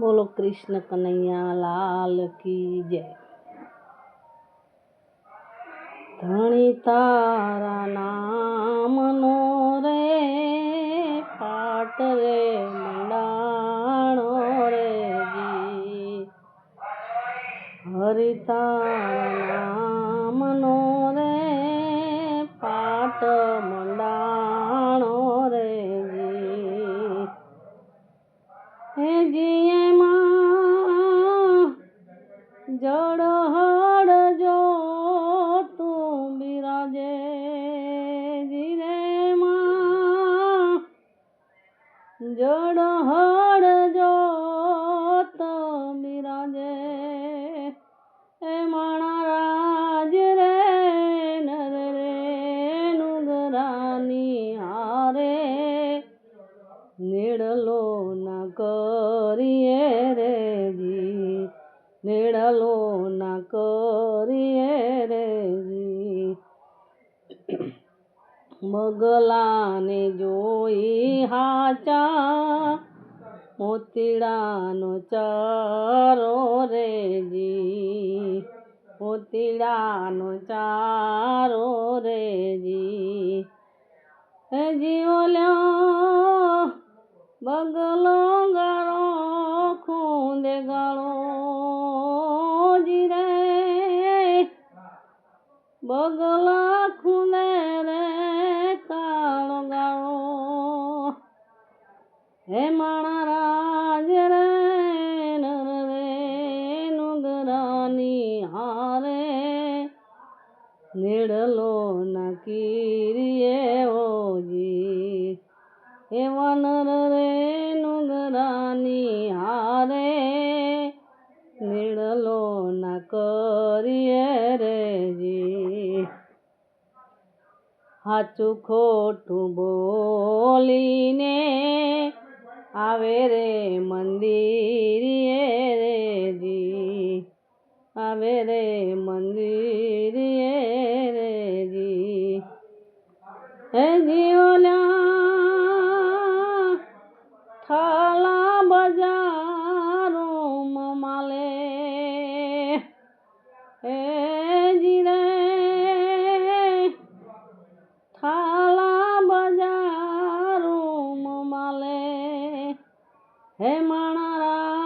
બોલો કૃષ્ણ કનૈયા, લાલ કી જય. ધણી તારા નામનો રે, પાટ રે, મંડાણો રે જી. હરિ તારા નામનો રે, પાટ, મંડાણો રે જી. હે જીએ જળ હળ જો તું બિરાજે જીરે માં. જળ હળ જો તું બિરાજે, એ માણા રાજ રે, નર રે, નુગરાની હારે. નીડલો ના કરીએ રે જી નીડલો ના કરીએ રે મગલાને જોઈ હાચા મોતીડાનો ચારો રે જી. મોતીડાનો ચારો રે જી. હે જીવલ્યો બગલો બગલા ખૂંદે રે કાળો ગાળો હે માણા રાજ રે, નર રે, નુગરાની હારે. નીડલો ના કીરીએ ઓજી, એવા નર રે, નુગરાની હારે. હાચું ખોટું બોલીને આવે રે મંદિરે રે જી. આવે રે મંદિરે રે જી. હે જીવના ઠા ખાલા બજારું મમાલે હે માણા